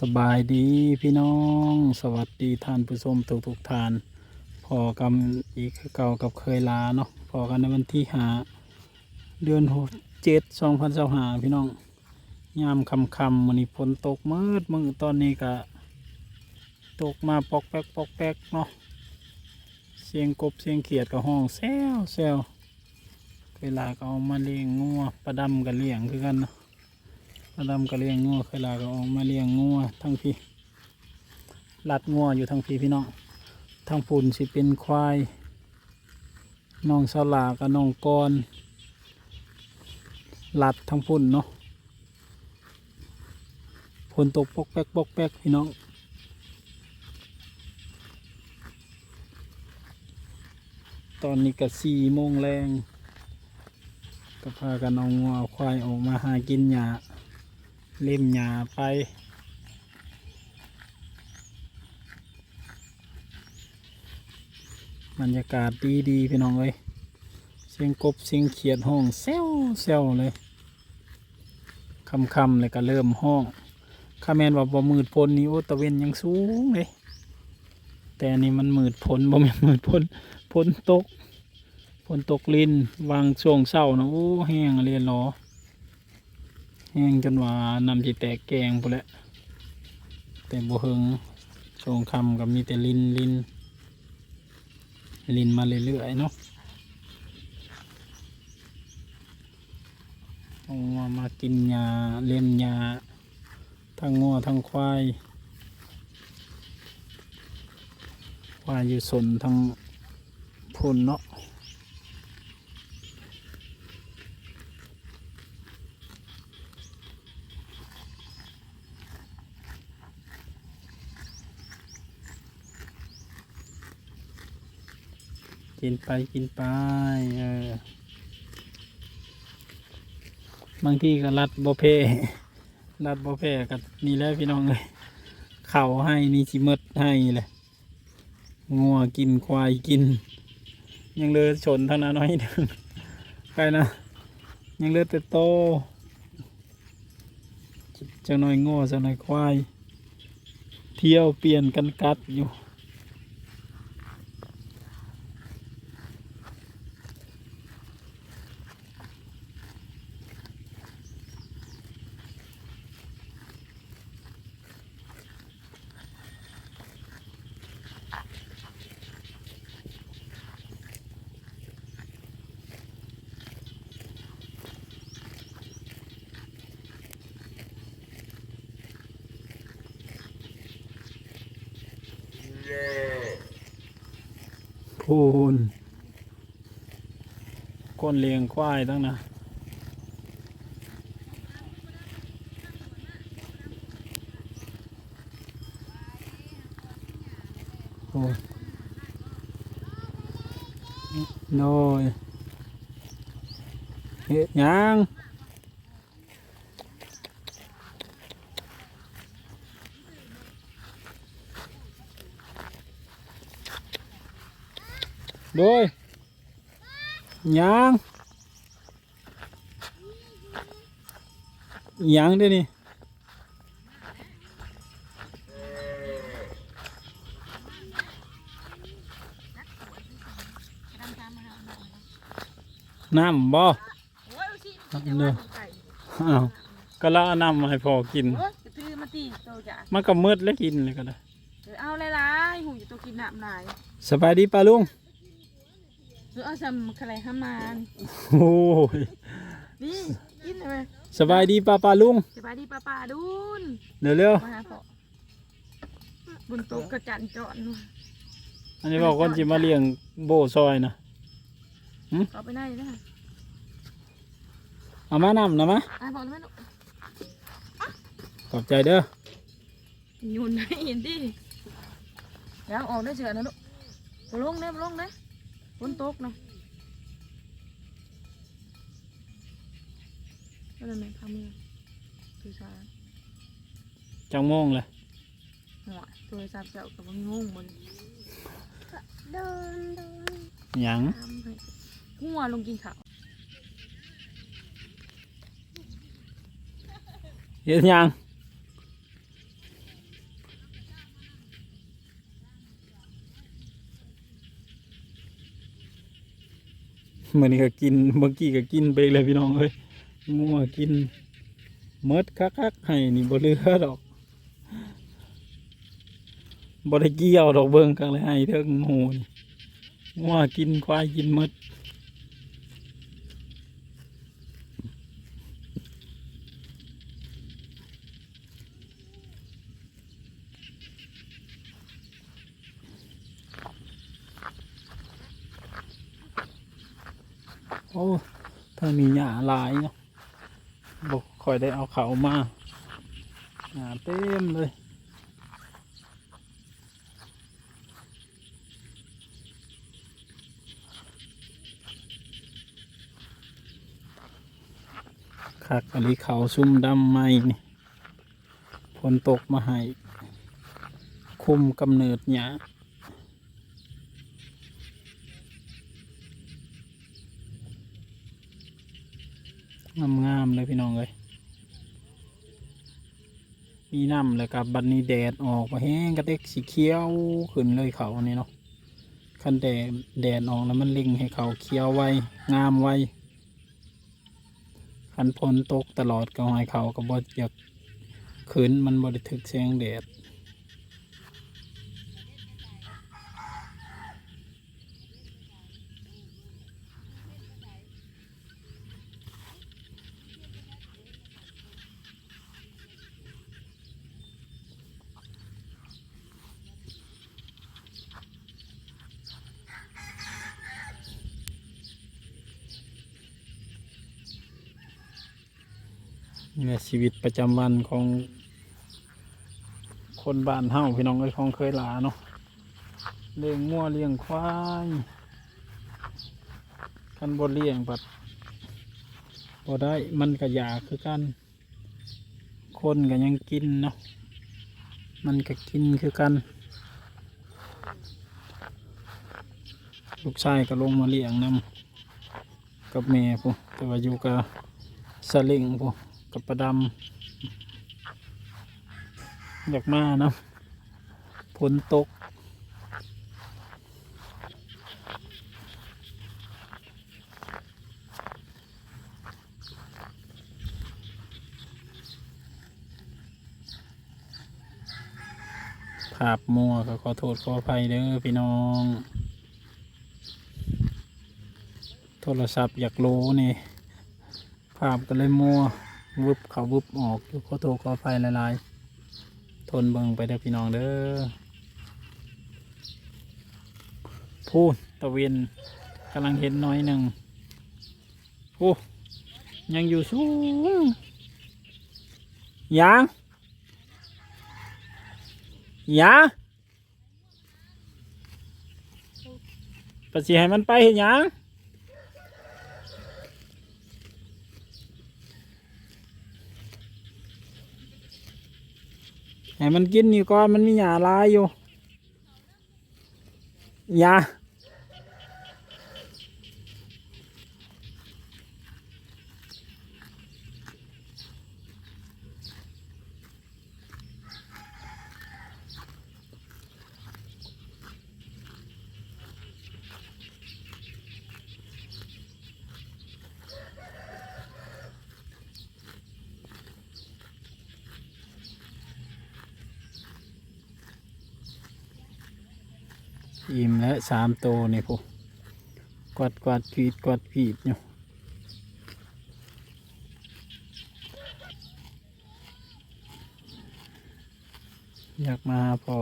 สบายดีพี่น้องสวัสดีท่านผู้ชมทุกทุกท่านพอกันอีกเก่ากับเคยลาเนาะพอกันในวันที่หาเดือนหกเจ็ดสองพันสหาพี่น้องยามคำคำมันนี้ฝนตกมืดมือตอนนี้ก็ตกมาปอกแป๊กปอกแป๊กเนาะเสียงกบเสียงเขียดกับห้องแซวแซวเคยลาก็เอามาเลี้ยงงัวประดำกับเลี้ยงคือกันเนาะ มาดำก็เลี้ยงงัวเคยลาก็ออกมาเลี้ยงงัวทั้งพี่ลัดงัวอยู่ทั้งพี่พี่น้องทั้งปุ่นสิเป็นควายน้องสลากับน้องกอนลัดทั้งปุ่นเนาะฝนตกปอกแป๊กปอกแป๊กพี่น้องตอนนี้ก็สี่โมงแรงก็พากันเอางัวเอควายออกมาหากินหญ้า เล่มหญ้าไป บรรยากาศดีดีพี่น้องเอ้ยเสียงกบเสียงเขียดห้องเซวเซวเลยคำคำเลยก็เริ่มห้องข้าแมนว่าบ่มืดพลนี่โอตะเวนยังสูงเลย แต่นี่มันมืดพลบ่แม่นมืดพลพลตกพลตกลินวางช่วงเศร้านะโอ้แห้งเรียนหรอ แห้งจนว่านำจิแตกแกงไปแล้วแต่บ่เฮิงชงคำกับมีแต่ลินลินลินมาเรื่อยๆเนาะเอมามากินยาเล่มยาทั้งงัวทั้งควายควายอยู่สนทั้งพุ่นเนาะ กินไปกินไปเออบางทีก็รัดบ่เพรัดบ่เพกับนี่แหล้วพี่น้องเลยเข่าให้นี่ชิมดให้เลยงัวกินควายกิน ยังเลือชนเท่านั้นน้อยหนึงไปนะ ยังเลือแต่โตจังหน่อยงัวจังหน่อยควาย เที่ยวเปลี่ยนกันกัดอยู่ พูนก้นเลี้ยงควายตั้งนะโอ้ยน้ยเฮ็ดยัง โดยหยังหยังเด้อนี่น้ำบ่โอ้ยเอาสิเอาจะเด้ว่าอไก่อ้าวก็ละเอาน้ำมาให้พอกินโอ้ยจะถือมาตีโตจ้ะมันก็มืดแล้วกินเลยก็ได้เออเอาหลายๆหูอยู่ตัวกินน้ำลายสบายดีป้าลุง หรือเอาซำอะไรห้ามานโอ้ยนี่กินเลยสบายดีป้าป้าลุงสบายดีป้าป้าดุนเร็วเร็วมาหาพ่อบนโต๊ะกระจันจอนๆอันนี้บอกคนจิมาเลี้ยงโบซอยนะเอาไปไหนนะเอามานำนะมะไอ้บอกแล้วแม่ลูกขอบใจเด้อโยนให้เห็นดิเดี๋ยวออกได้เฉยนะลูกมาลงนะมาลงนะ บนโต๊ะนะนั่นแหละทำยังคือชาจังโมงเลยหัวตัวสามเจ้ากับมันงงมันหยังทำให้หัวลงกินข้าวเฮ็ดหยัง มื่อนี้ก็กินเมื่อกี้ก็กินไปเลยพี่น้องเอ้ยงัวกินเมดคักๆให้นี่บ่เลือดอกบ่ได้เกี่ยวดอกเบิ่งกันเลยให้เทิงหมูนี่งัวกินควายกินเมด โอ้ทางนี้หญ้าลายเนาะบ่ค่อยได้เอาเขามาหญ้าเต็มเลยคักอันนี้เขาซุ่มดำไม่นี่ฝนตกมาให้ คุมกำเนิดหยา งามๆเลยพี่น้องเลยมีน้ำเลยกับบัดนี้แดดออกมาแห้งกระเต็กสีเขียวขึ้นเลยเขานี่เนาะคันแดดแดดออกแล้วมันลิงให้เขาเขียวไวงามไวคันพนตกตลอดก็หอยเขาก็บ่อยากขืนมันบ่ได้ถึกแสงแดด นี่ยชีวิตประจำวันของ คนบ้านเฮาพี่น้องเอ้ยของเคยหลาเนาะเลี้ยงงัวเลี้ยงควายกันบ่เลี้ยงบัดบ่ได้มันก็อยากคือกันคนก็ยังกินเนาะมันก็กินคือกัน ลูกชายก็ลงมาเลี้ยงนำกับแม่พูแต่ว่าอยู่กับสลิงพูกั บประดำอยากมานะฝนตก ภาพมัวก็ขอโทษขออภัยเด้อพี่น้อง โทรศัพท์อยากรู้นี่ ภาพก็เลยมัว วึบเขาวึบออกขอโทษขออภัยหลายๆทนเบิ่งไปเด้อพี่น้องเด้อพูดตะเวนกำลังเห็นน้อยหนึ่งโอ้ยังอยู่สูงยังยังปะสิให้มันไปเห็นยัง ให้มันกินอยู่ก่อนมันมีหญ้าลายอยู่หญ้า อิ่มแล้วสามโตนี่พวกกวาดกวาดขีดกวาดขีดอยู่อยากมาหาพอ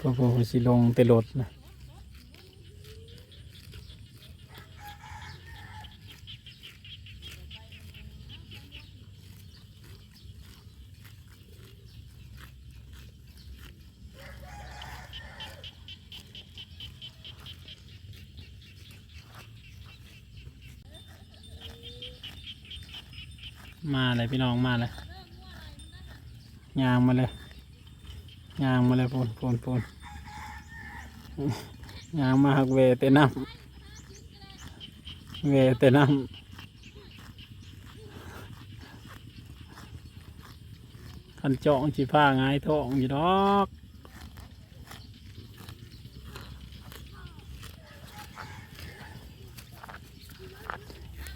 พอพอสิลงเตลรถนะมาเลยพี่น้องมาเลยยางมาเลย ยางมาเลยปูนปูนปูนยางมาหักเวเตน้ำเวเตน้ำคันจองจีผ้าง่ายท้องอยู่ดอก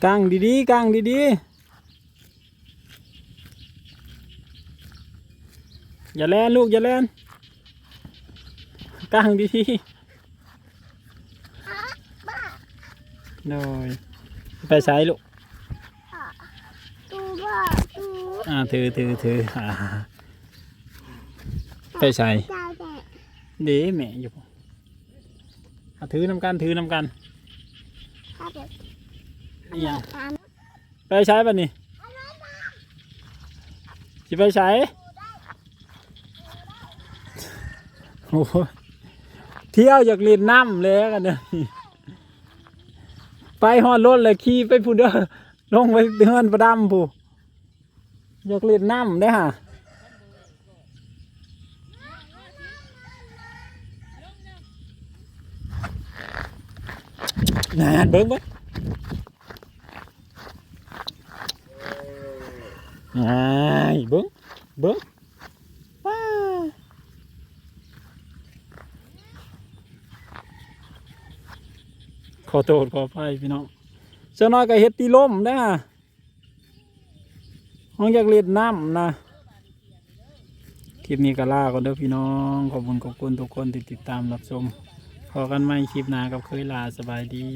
กางดีๆกางดีๆ อย่าแล่นลูกอย่าแล่นกางดีๆโดยไปใช้ลูกตูบ้าตูอ่าถือถือถืออ่าไปใช้เจ้าแต่เดีแม่อยู่อะถือนำกันถือนำกันข้าแบบนี่ยังตามไปใช้ป่ะนี่สิไปใช้ โอ้เที่ยวอยากเล่นน้ำเลยกันเนี่ยไปหอดรถเลยขี่ไปผู้เด้อลงไปเดือนประดำผู้อยากเล่นน้ำได้อฮะนานเบิ้งบิ้งไอ้เบิ้งเบิ้งว้า ขอโทษขออภัยพี่น้องเจ้าน้อยก็เฮ็ดตีล่มนะห้องอยากเล่นน้ำนะคลิปนี้ก็ลาก่อนเด้อพี่น้องขอบคุณขอบคุณทุกคนที่ติดตามรับชมพอกันใหม่คลิปหน้ากับเคยลาสบายดี